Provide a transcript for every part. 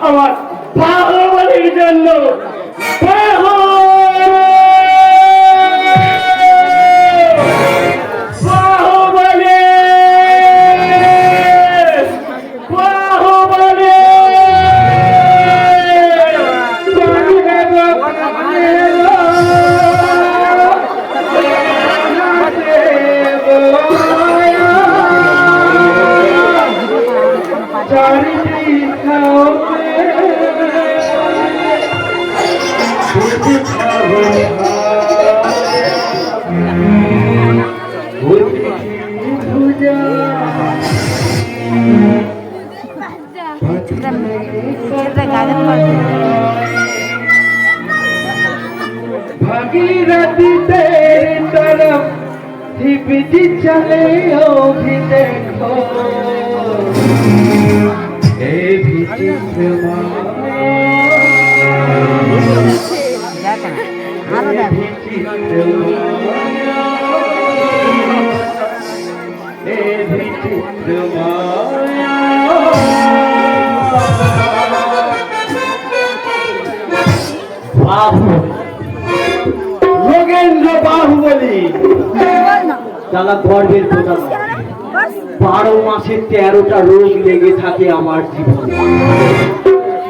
আমার বাহুবলীর জন্য ছেলেটা গাজন করবে। ভাগীরথী তেরি তরফ শিবজি চলে ও ভি দেখো এ ভি চিত্রমা আরও দেখ এ ভি চিত্রমা যারা গর্বের নয়। বারো মাসে তেরোটা রোগ লেগে থাকে আমার জীবনে।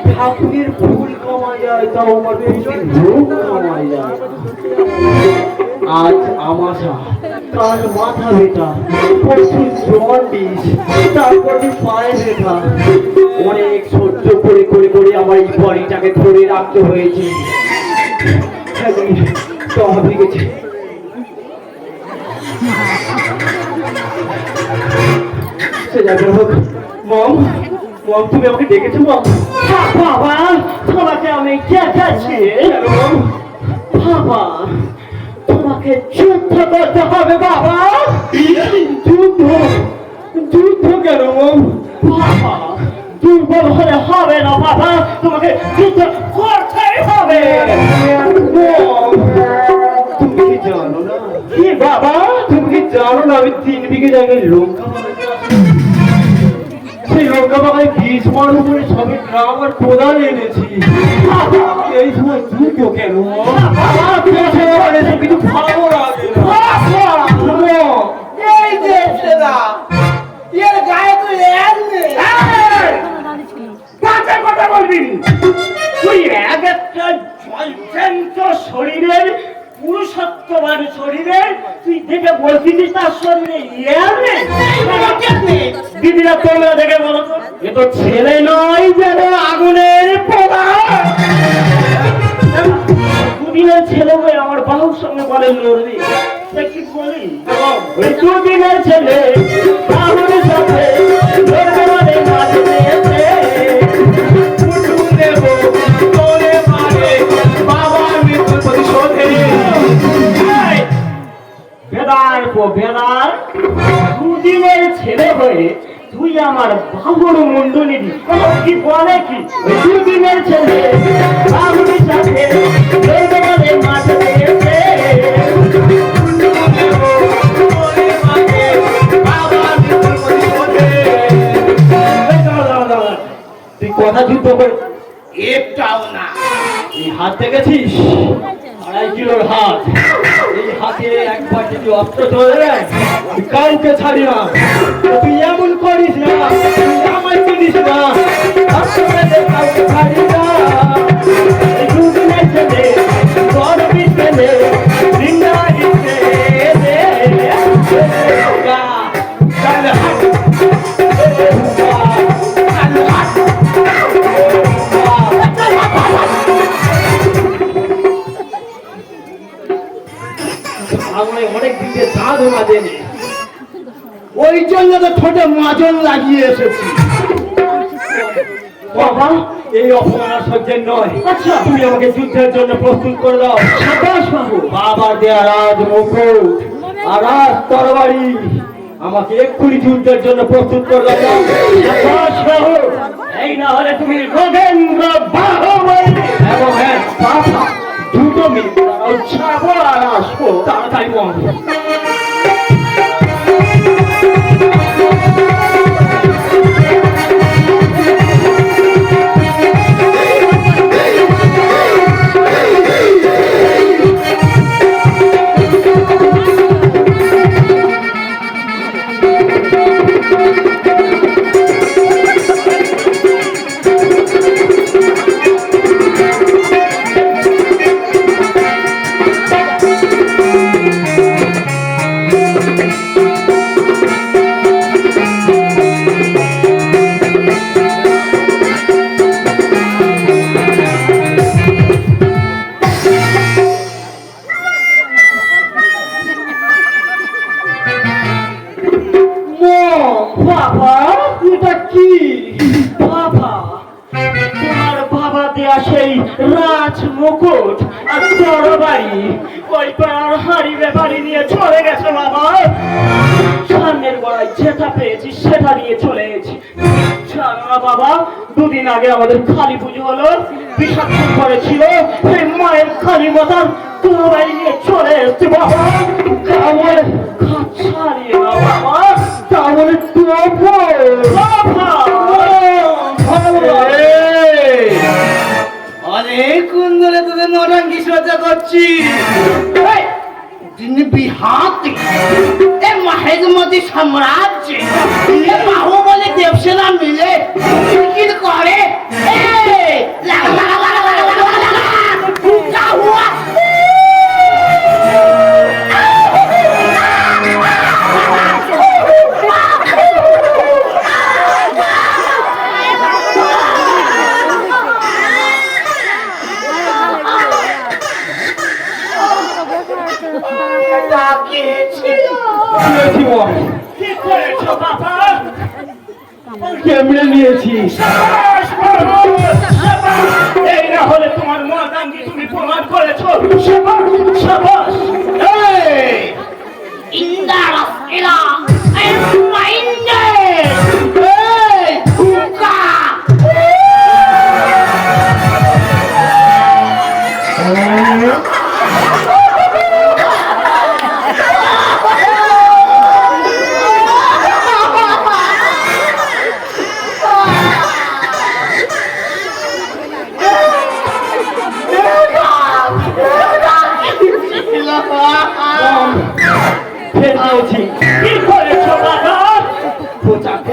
ঠাকুরের ফুল কমা যায়, তাও আমার রোগ কমা যায়। আজ আমাশা, কাল মাথা ব্যথা, পরশু জন্ডিস, তারপরে পায়ে ব্যথা। অনেক সহ্য করে করে করে আমার এই বডিটাকে ধরে রাখতে হয়েছে। এখন দমা সে যাবে হোক মম মম তুমি আমাকে ডেকেছো মম? বাবা তোমাকে আমি ডেকেছি মম? বাবা তোমাকে যুদ্ধ করতে হবে বাবা। যুদ্ধ? যুদ্ধ কেন মম? বাবা দুর্বল হলে হবে না বাবা। তোমাকে যুদ্ধ করতেই হবে। তুমি কি জানো না? কি বাবা? তুমি কি জানো না আমি তিন বিঘে জায়গায় লঙ্কা সেই লঙ্কা বাগানে বীজ বড় করে সবে গ্রাম আর এনেছি। এই সময় যুদ্ধ কেন? কিছু ভালো লাগে বলে লড়বি দুদিনের ছেলে সাথে লড়বে মানে মাঝে বেদার বেদার দুদিনের ছেলে হয়ে তুই আমার বাবুর মুন্ডলি কি বলে কি? দুদিনের ছেলে বাবুর সাথে মাঠে কথা যুদ্ধ করে। একটাও না। এই হাত দেখেছিস? আড়াই কিলোর হাত। এই হাতে একবার যদি অস্ত্র চলে যায় কাউকে ছাড়ি না। তুই এমন করিস না। তুই আমায় করিস না। কাউকে ছাড়ি না ওই জন্য তো ঠোঁটে মাজন লাগিয়ে এসেছি। বাবা এই অপমান আর সহ্যের নয়। আচ্ছা। তুমি আমাকে যুদ্ধের জন্য প্রস্তুত করে দাও। সাবাস বাবু। বাবার দেয়া রাজ মুকুট আর রাজ তরবারি আমাকে এক্ষুনি যুদ্ধের জন্য প্রস্তুত করে দাও। সাবাস বাবু এই না হলে তুমি রোগেন্দ্র বাহুবলী এবং হ্যাঁ বাবা দুটো মিনিট ছাড়বো আর আসব। তাড়াতাড়ি বাবা কি? বাবা, তোমার বাবা দেয়া সেই রাজ আর বড় বাড়ি ওই পাড়ার হাড়ি ব্যাপারি নিয়ে পেয়েছি সেটা নিয়ে চলে না বাবা দুদিন আগে আমাদের কালী পুজো হলো বিষাক্ত করেছিল সেই মায়ের কালী মাতার তোমার নিয়ে চলে এসছে বাবা। তাহলে ছাড়িয়ে না বাবা? তাহলে অনেকক্ষণ ধরে তোদের নটাঙ্গি সজ্জা করছি? তিনি বিহাতে এ মাহেজমতি সাম্রাজ্য এ বাহুবলী দেবসেনা মিলে কিরকির করে এ, লাগা, করেছ বাবা কেমনে নিয়েছি? এই না হলে তোমার মা দাঙ্গি তুমি প্রমাণ করেছ। সাবাস এই ইন্দারা এরা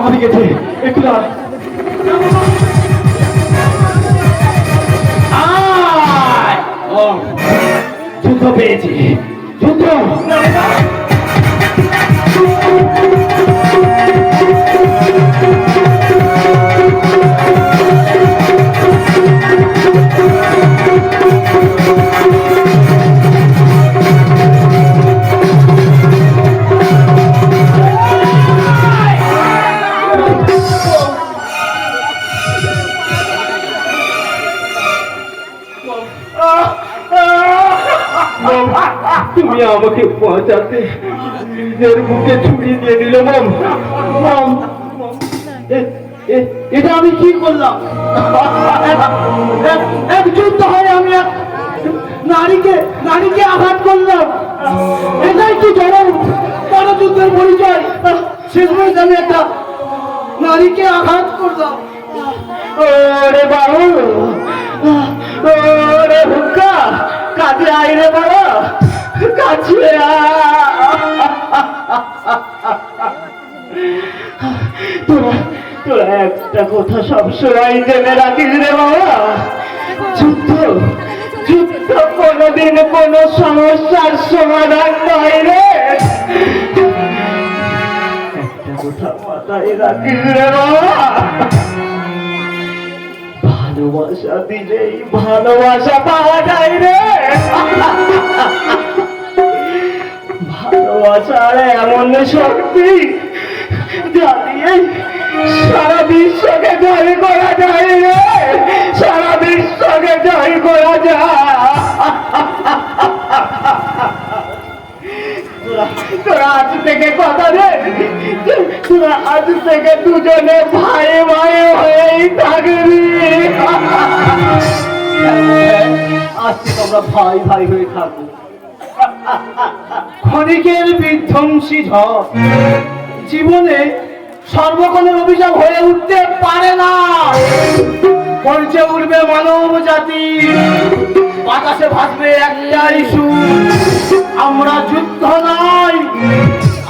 বাবা গেছে। একটু দাঁড়া আয়! ও, যুদ্ধ পেয়েছি। যুদ্ধ! আমাকে পৌঁছাতে নিজের মুখে ছুরি দিয়ে দিল, মম। মম এটা আমি কি করলাম? এক- যুদ্ধ হয় আমি নারীকে নারীকে আঘাত করলাম। এটাই কি জনম। যুদ্ধের পরিচয়। পর্যন্ত আমি একটা নারীকে আঘাত করলাম। ওরে বাবু, ওরে হুক্কা কাজে আই রে বাবা। কাছে তোরা তোরা একটা কথা সবসময় জেনে রাখিস রে বাবা। যুদ্ধ যুদ্ধ কোনোদিন কোনো সমস্যার সমাধান নয় রে একটা কথা মাথায় রাখিস রে বাবা। ভালোবাসা দিলেই ভালোবাসা পাওয়া যায় রে। ভালোবাসার এমন শক্তি দিয়ে সারা বিশ্বকে জয় করা যায় রে। সারা বিশ্বকে জয় করা যায়। তোরা আজ থেকে কথা রে তোরা আজ থেকে দুজনে ভাই ভাই হয়েই থাকবি। আজ থেকে ভাই ভাই হয়ে থাকব ক্ষণিকের বিধ্বংসী ঝড়। জীবনে সর্বক্ষণের অভিশাপ হয়ে উঠতে পারে না। পরিচয় উঠবে মানব জাতি। বাতাসে ভাসবে একটাই সুর আমরা যুদ্ধ নয়,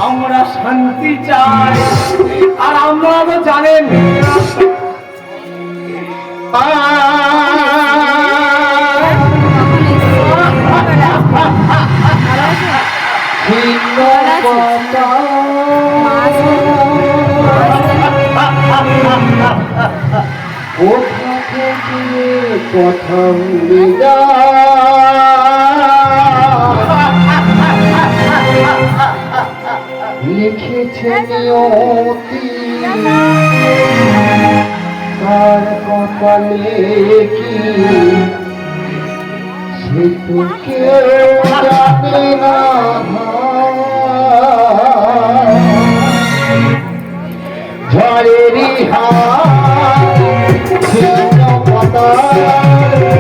আমরা শান্তি চাই। আর আমরা তো জানেন কোথা থেকে কথা উড়ে লিখেছে অতি তার কপালে কি সে তো কেউ জানে না ঝড়েরই হা Guatemala.